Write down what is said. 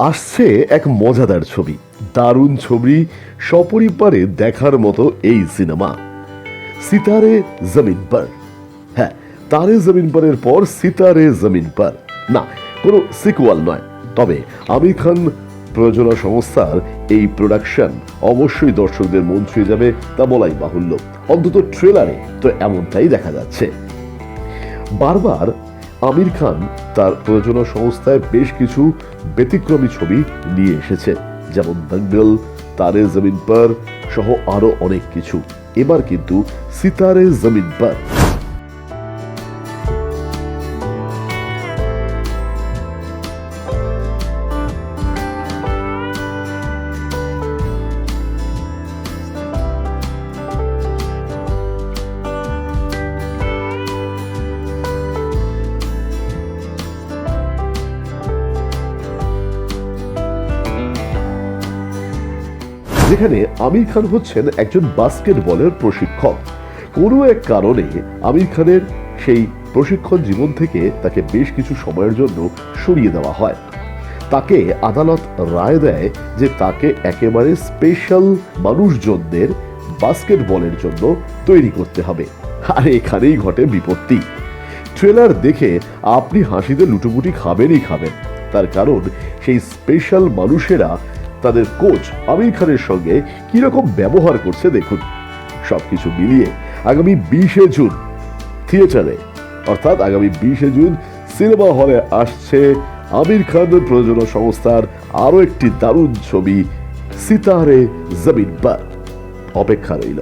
আসছে এক মজাদার ছবি। দারুণ ছবি সপরিবারে দেখার মতো এই সিনেমা। সিতারে জমিন পর। হ্যাঁ তারে জমিন পরের পর সিতারে জমিন পর। না, কোনো সিকুয়াল নয়। তবে আমির খান প্রযোজনা সংস্থার এই প্রোডাকশন অবশ্যই দর্শকদের মন ছুঁয়ে যাবে তা বলাই বাহুল্য। অন্তত ট্রেলারে তো এমনটাই দেখা যাচ্ছে। বারবার আমির খান তার প্রযোজনা সংস্থায় বেশ কিছু ব্যতিক্রমী ছবি নিয়ে এসেছে, যেমন দঙ্গল, তারে জমিন পর সহ আরও অনেক কিছু। এবার কিন্তু সিতারে জমিন পর। যেখানে আমির খান হচ্ছেন একজন বাস্কেটবলের প্রশিক্ষক। কোনো এক কারণে আমির খানের সেই প্রশিক্ষণ জীবন থেকে তাকে বেশ কিছু সময়ের জন্য সরিয়ে দেওয়া হয়। তাকে আদালত রায় দেয় যে তাকে একেবারে স্পেশাল মানুষজনদের বাস্কেটবলের জন্য তৈরি করতে হবে। আর এখানেই ঘটে বিপত্তি। ট্রেলার দেখে আপনি হাসিতে লুটোপুটি খাবেনই খাবেন। তার কারণ সেই স্পেশাল মানুষেরা তাদের কোচ আমির খানের সঙ্গে কীরকম ব্যবহার করছে দেখুন। সবকিছু মিলিয়ে আগামী বিশে জুন থিয়েটারে, অর্থাৎ আগামী বিশে জুন সিনেমা হলে আসছে আমির খান প্রযোজনা সংস্থার আরও একটি দারুণ ছবি, সিতারে জমিন পর। অপেক্ষা রইল।